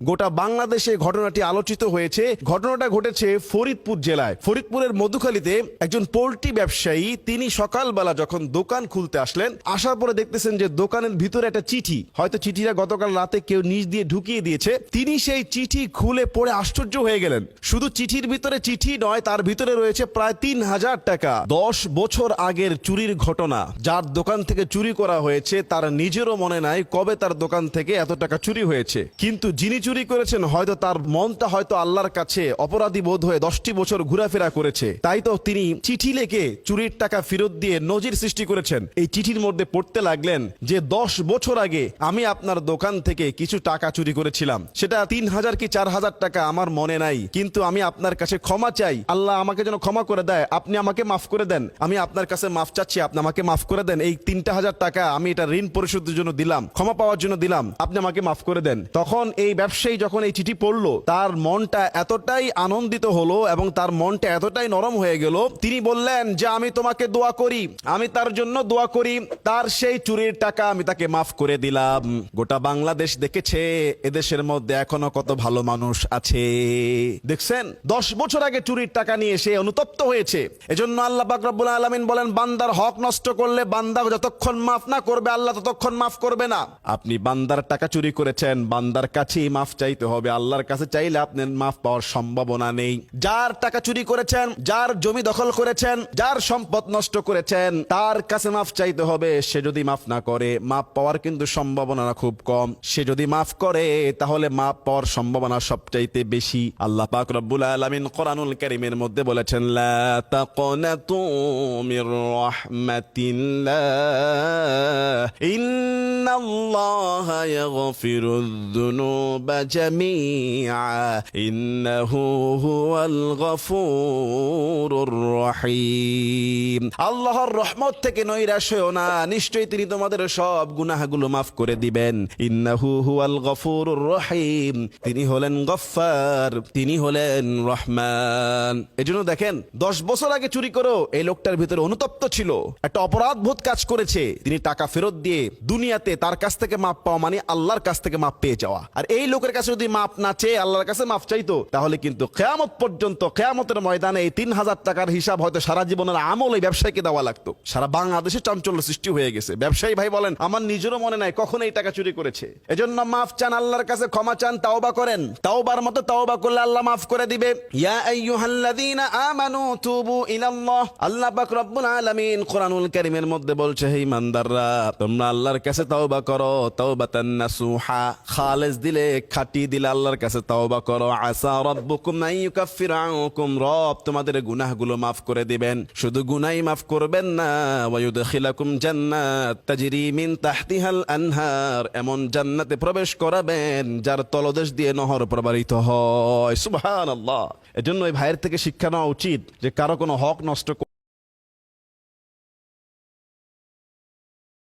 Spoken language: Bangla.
গোটা বাংলাদেশে ঘটনাটি আলোচিত হয়েছে। ঘটনাটা ঘটেছে ফরিদপুর জেলায়। ফরিদপুরের মধুখালীতে একজন পোল্ট্রি ব্যবসায়ী, তিনি সকালবেলা যখন দোকান খুলতে আসলেন, আসার পরে দেখতেছেন যে দোকানের ভিতরে একটা চিঠি। হয়তো চিঠিটা গতকাল রাতে কেউ নিজ দিয়ে ঢুকিয়ে দিয়েছে। তিনি সেই চিঠি খুলে পড়ে আশ্চর্য হয়ে গেলেন। শুধু চিঠির ভিতরে চিঠি নয়, তার ভিতরে রয়েছে প্রায় তিন হাজার টাকা। দশ বছর আগের চুরির ঘটনা। যার দোকান থেকে চুরি করা হয়েছে, তার নিজেরও মনে নাই কবে তার দোকান থেকে এত টাকা চুরি হয়েছে। কিন্তু যিনি চুরি করেছেন, হয়তো তার মনটা হয়তো আল্লাহর কাছে অপরাধী বোধ হয়ে দশটি বছর ঘোরাফেরা করেছে। তাই তো তিনি চিঠি লেখে চুরির টাকা ফেরত দিয়ে নজির সৃষ্টি করেছেন। এই চিঠির মধ্যে পড়তে লাগলেন যে, দশ বছর আগে আমি আপনার দোকান থেকে কিছু টাকা চুরি করেছিলাম। সেটা তিন হাজার কি চার হাজার টাকা আমার মনে নাই। কিন্তু আমি আপনার কাছে ক্ষমা চাই। আল্লাহ আমাকে যেন ক্ষমা করে দেয়। আপনি আমাকে মাফ করে দেন। আমি আপনার কাছে মাফ চাচ্ছি। আপনি আমাকে মাফ করে দেন। এই তিনটা হাজার টাকা আমি এটা ঋণ পরিশোধের জন্য দিলাম। ক্ষমা পাওয়ার জন্য দিলাম। আপনি আমাকে মাফ করে দেন। তখন এই ব্যবসায়ী যখন এই চিঠি পড়ল, তার মনটা এতটাই আনন্দিত হলো এবং তার মনটা এতটাই নরম হয়ে গেল। তিনি বললেন যে, আমি তোমাকে দোয়া করি, আমি তার জন্য দোয়া করি, তার সেই চুরির টাকা আমি তাকে মাফ করে দিলাম। গোটা বাংলাদেশ দেখেছে, এদেশের মধ্যে এখনও কত ভালো মানুষ আছে। দেখছেন, দশ বছর আগে চুরির টাকা নিয়ে সে অনুতপ্ত হয়েছে। এজন্য আল্লাহ পাক রব্বুল আলামিন বলেন, বান্দার হক নষ্ট করলে বান্দা যতক্ষণ মাফ না করবে, আল্লাহ ততক্ষণ মাফ করবে না। আপনি বান্দার টাকা চুরি করেছেন, বান্দার কাছেই মাফ চাইতে হবে। আল্লাহর কাছে চাইলে আপনার মাফ পাওয়ার সম্ভাবনা নেই। যার টাকা চুরি করেছেন, যার জমি দখল করেছেন, যার সম্পদ নষ্ট করেছেন, তার কাছে মাফ চাইতে হবে। সে যদি মাফ না করে, মাফ পাওয়ার কিন্তু সম্ভাবনা খুব কম। সে যদি মাফ করে, তাহলে মাফ পাওয়ার সম্ভাবনা সবচাইতে বেশি। আল্লাহ পাক রব্বুল আলামিন কোরআনুল কারীমের মধ্যে বলেছেন, লা তাকনাতু মির রাহমাতিল্লাহ, ইন্নাল্লাহা ইয়াগফিরুয যুনুবা জামিআ ইন্নাহু হুয়াল গফুরুর রহিম আল্লাহর রহমত থেকে নৈরাশ হয়েও না। নিশ্চয়ই তিনি তোমাদের সব গুনাহগুলো মাফ করে দিবেন। ইন্নাহু হুয়াল গফুরুর রহিম। তিনি হলেন গফফার, তিনি হলেন রহমান। এজন্য দেখেন, দশ বছর আগে চুরি করো এই লোকটার ভিতরে অনুতপ্ত ছিল। একটা অপরাধ বোধ কাজ করেছে। তিনি টাকা ফেরত দিয়ে দুনিয়াতে তার কাছ থেকে মাপ পাওয়া মানে আল্লাহর কাছ থেকে মাপ পেয়ে যাওয়া। আর এই লোকের কাছে যদি মাপ না চেয়ে আল্লাহর কাছে মাপ চাইতো, তাহলে কিন্তু খেয়ামত পর্যন্ত খেয়ামতের ময়দানে এই তিন হাজার টাকার হিসাব হয়তো সারা জীবনের আমল এই ব্যবসায়ীকে দেওয়া লাগতো। সারা বাংলাদেশে চাঞ্চল্য সৃষ্টি হয়ে গেছে। ব্যবসায়ী ভাই বলেন, আমার নিজেরও মনে নাই কখন এই টাকা চুরি করেছে। এজন্য মাফ চান আল্লাহর কাছে, ক্ষমা চান, তাওবা করেন। তাওবার মতো তাওবা করলে আল্লাহ মাফ করে দিবে। ইয়া আইয়ুহাল্লাযীনা আমানু তুবু ইলাল্লাহ। আল্লাহ পাক রব্বুল আলামিন কোরআনুল কারীমের মধ্যে বলছে, হে ইমানদাররা, তোমরা আল্লাহর কাছে তাওবা করো, তাওবাতান নাসুহা খালেস দিলে খাটি দিলে আল্লাহর কাছে তাওবা করো। আসা রাব্বুকুম আন ইউকাফিরা আনকুম রব। তোমাদের গুনাহগুলো মাফ করে দিবেন। শুধু গুনাই মাফ করবেন না। ওয়া ইউদখিলাকুম জান্নাত, তাজরি মিন তাহতিহাল আনহার। এমন জান্নাতে প্রবেশ করাবেন, যার তলদেশ দিয়ে নহর প্রবাহিত হয়। সুবহানাল্লাহ। এজন্য এই ভাইয়ের থেকে শিক্ষা নেওয়া উচিত যে কারও কোনো হক নষ্ট